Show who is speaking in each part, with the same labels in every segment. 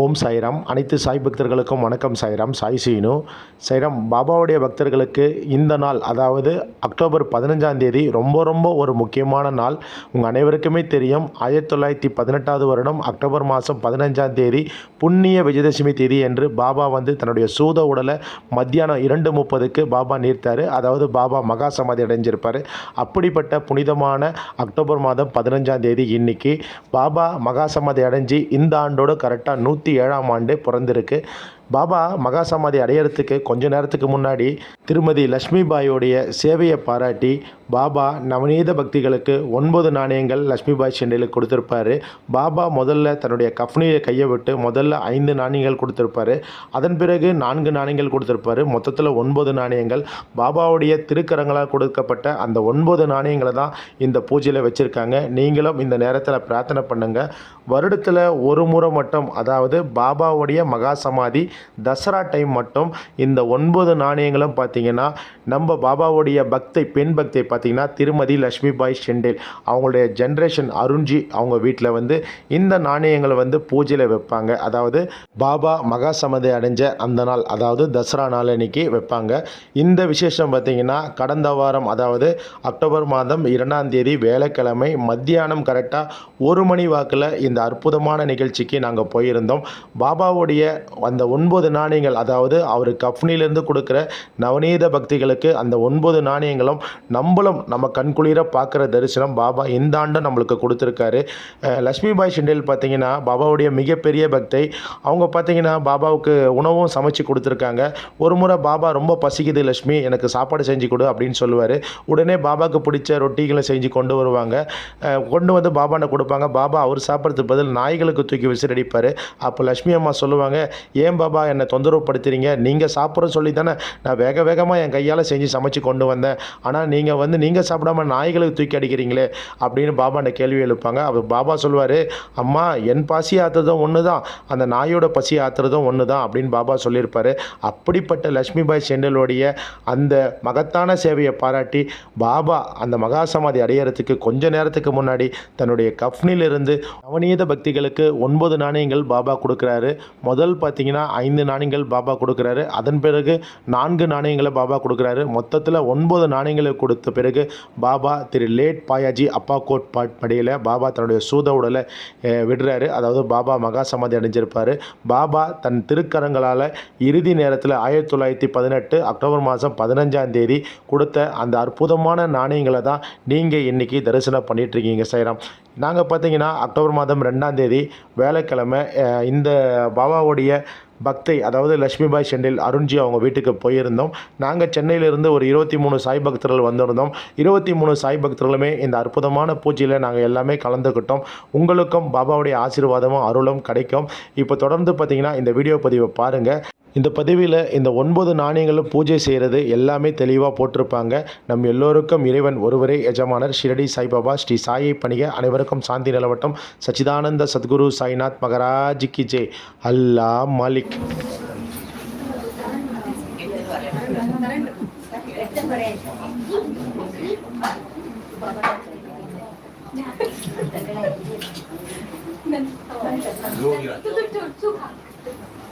Speaker 1: ஓம் சாய்ராம் அனைத்து சாய் பக்தர்களுக்கும் வணக்கம் சாய்ராம் சாய் சீனு. சாய்ராம் பாபாவுடைய பக்தர்களுக்கு இந்த நாள் அதாவது அக்டோபர் பதினஞ்சாம் தேதி ரொம்ப ரொம்ப ஒரு முக்கியமான நாள். உங்கள் அனைவருக்குமே தெரியும் ஆயிரத்தி தொள்ளாயிரத்தி பதினெட்டாவது வருடம் அக்டோபர் மாதம் பதினஞ்சாம் தேதி புண்ணிய விஜயதசமி தேதி என்று பாபா வந்து தன்னுடைய சூத உடலை மத்தியானம் இரண்டு முப்பதுக்கு பாபா நீர்த்தார். அதாவது பாபா மகா சமாதி அடைஞ்சிருப்பார். அப்படிப்பட்ட புனிதமான அக்டோபர் மாதம் பதினஞ்சாம் தேதி இன்னைக்கு பாபா மகா சமாதி அடைஞ்சு இந்த ஆண்டோடு கரெக்டாக நூற்றி ஏழாம் ஆண்டு பிறந்திருக்கு. பாபா மகா சமாதி அடையறதுக்கு கொஞ்ச நேரத்துக்கு முன்னாடி திருமதி லக்ஷ்மி பாயோடைய சேவையை பாராட்டி பாபா நவநீத பக்திகளுக்கு ஒன்பது நாணயங்கள் லக்ஷ்மி பாய் சென்னையில் கொடுத்துருப்பாரு. பாபா முதல்ல தன்னுடைய கஃப்னியை கையை விட்டு முதல்ல ஐந்து நாணயங்கள் கொடுத்துருப்பாரு. அதன் பிறகு நான்கு நாணயங்கள் கொடுத்துருப்பாரு. மொத்தத்தில் ஒன்பது நாணயங்கள். பாபாவுடைய திருக்கரங்களால் கொடுக்கப்பட்ட அந்த ஒன்பது நாணயங்களை தான் இந்த பூஜையில் வச்சுருக்காங்க. நீங்களும் இந்த நேரத்தில் பிரார்த்தனை பண்ணுங்கள் வருடத்தில் ஒரு முறை மட்டும் அதாவது பாபாவுடைய மகா சமாதி தசரா டைம் மட்டும் இந்த ஒன்பது நாணயங்களும் பார்த்தீங்கன்னா நம்ம பாபாவுடைய பக்தை பெண் பக்தை பார்த்திங்கன்னா திருமதி லக்ஷ்மி பாய் ஷெண்டேல் அவங்களுடைய ஜென்ரேஷன் அருண்ஜி அவங்க வீட்டில் வந்து இந்த நாணயங்களை வந்து பூஜையில் வைப்பாங்க. அதாவது பாபா மகா சமதி அடைஞ்ச அந்த நாள் அதாவது தசரா நாள் அன்னைக்கு வைப்பாங்க. இந்த விசேஷம் பார்த்திங்கன்னா கடந்த வாரம் அதாவது அக்டோபர் மாதம் இரண்டாம் தேதி வேலைக்கிழமை மத்தியானம் கரெக்டாக ஒரு மணி வாக்கில் இந்த அற்புதமான நிகழ்ச்சிக்கு நாங்கள் போயிருந்தோம். பாபாவுடைய அந்த ஒன்பது நாணயங்கள் அதாவது அவர் கஃப்னிலிருந்து கொடுக்குற நவநீத பக்திகளுக்கு அந்த ஒன்பது நாணயங்களும் நம்மளும் நம்ம கண்குளிர பார்க்குற தரிசனம் பாபா இந்த ஆண்டும் நம்மளுக்கு கொடுத்துருக்காரு. லக்ஷ்மி பாய் ஷிண்டேல் பார்த்தீங்கன்னா பாபாவுடைய மிகப்பெரிய பக்தை. அவங்க பார்த்தீங்கன்னா பாபாவுக்கு உணவும் சமைச்சு கொடுத்துருக்காங்க. ஒரு முறை பாபா ரொம்ப பசிக்குது லக்ஷ்மி எனக்கு சாப்பாடு செஞ்சு கொடு அப்படின்னு சொல்லுவார். உடனே பாபாவுக்கு பிடிச்ச ரொட்டிகளை செஞ்சு கொண்டு வருவாங்க. கொண்டு வந்து பாபாண்ட கொடுப்பாங்க. பாபா அவர் சாப்பிட்றதுக்கு பதில் நாய்களுக்கு தூக்கி விசிறடிப்பார் அப்போ லக்ஷ்மி அம்மா சொல்லுவாங்க ஏன் பாபா என்னை தொந்தரவு படுத்துறீங்க நீங்கள் சாப்பிட்ற சொல்லி தானே நான் வேக வேகமாக என் கையால் செஞ்சு சமைச்சு கொண்டு வந்தேன். ஆனால் நீங்கள் வந்து நீங்கள் சாப்பிடாம நாய்களுக்கு தூக்கி அடிக்கிறீங்களே அப்படின்னு பாபா அந்த கேள்வி எழுப்பாங்க. அவர் பாபா சொல்லுவார் அம்மா என் பசி ஆத்துறதும் ஒன்று தான் அந்த நாயோட பசி ஆத்துறதும் ஒன்று தான் அப்படின்னு பாபா சொல்லியிருப்பார். அப்படிப்பட்ட லக்ஷ்மி பாய் செண்டலுடைய அந்த மகத்தான சேவையை பாராட்டி பாபா அந்த மகா சமாதி அடையறதுக்கு கொஞ்ச நேரத்துக்கு முன்னாடி தன்னுடைய கஃப்னிலிருந்து நவநீத பக்திகளுக்கு ஒன்பது நாணயங்கள் பாபா கொடுக்குறாரு. முதல் பார்த்தீங்கன்னா ஐந்து நாணயங்கள் பாபா கொடுக்குறாரு. அதன் பிறகு நான்கு நாணயங்களை பாபா கொடுக்குறாரு. மொத்தத்தில் ஒன்பது நாணயங்களை கொடுத்த பிறகு பாபா திரு லேட் பாயாஜி அப்பா கோட் பாட் படியில் பாபா தன்னுடைய சூத உடலை விடுறாரு. அதாவது பாபா மகா சமாதி அடைஞ்சிருப்பார். பாபா தன் திருக்கரங்களால் இறுதி நேரத்தில் ஆயிரத்தி தொள்ளாயிரத்தி பதினெட்டு அக்டோபர் மாதம் பதினஞ்சாம் தேதி கொடுத்த அந்த அற்புதமான நாணயங்களை தான் நீங்கள் இன்றைக்கி தரிசனம் பண்ணிகிட்ருக்கீங்க சைராம் நாங்கள் பார்த்தீங்கன்னா அக்டோபர் மாதம் ரெண்டாம் தேதி வேலைக்கிழமை இந்த பாபாவுடைய பக்தை அதாவது லக்ஷ்மிபாய் செண்டில் அருண்ஜி அவங்க வீட்டுக்கு போயிருந்தோம். நாங்கள் சென்னையிலிருந்து ஒரு இருபத்தி மூணு சாய் பக்தர்கள் வந்திருந்தோம். இருபத்தி மூணு சாய் பக்தர்களுமே இந்த அற்புதமான பூஜையில் நாங்கள் எல்லாமே கலந்துக்கிட்டோம். உங்களுக்கும் பாபாவுடைய ஆசீர்வாதமும் அருளும் கிடைக்கும். இப்போ தொடர்ந்து பார்த்தீங்கன்னா இந்த வீடியோ பதிவை பாருங்கள் இந்த பதிவில் இந்த ஒன்பது நாணயங்களும் பூஜை செய்கிறது எல்லாமே தெளிவாக போட்டிருப்பாங்க. நம் எல்லோருக்கும் இறைவன் ஒருவரே எஜமானர் ஷிரடி சாய்பாபா ஸ்ரீ சாயை பணிக அனைவருக்கும் சாந்தி நிலவட்டும். சச்சிதானந்த சத்குரு சாய்நாத் மகராஜ் கி ஜெய் அல்லா மாலிக்.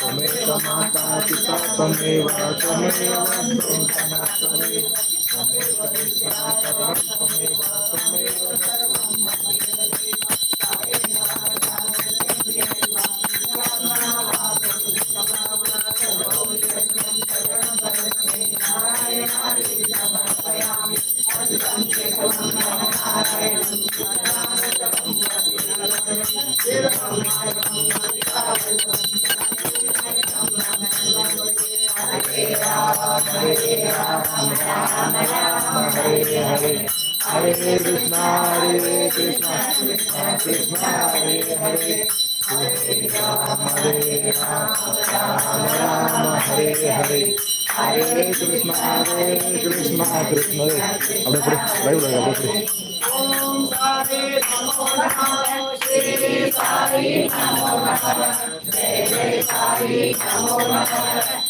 Speaker 2: त्वमेव माता पिता त्वमेव त्वमेव ब्रह्म त्वमेव त्वमेव त्वमेव त्वमेव हरे राम हरे हरे कृष्ण हरे कृष्णा कृष्णा कृष्णा हरे हरे हरे राम हरे राम राम हरे हरे हरे कृष्णा हरे कृष्ण
Speaker 1: कृष्ण अपने
Speaker 2: ओम हरे
Speaker 3: नमो नमः श्री साई नमो नमः
Speaker 2: जय जय साई नमो नमः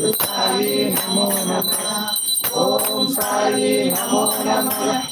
Speaker 2: साई नमो नमः ॐ साई नमो नमः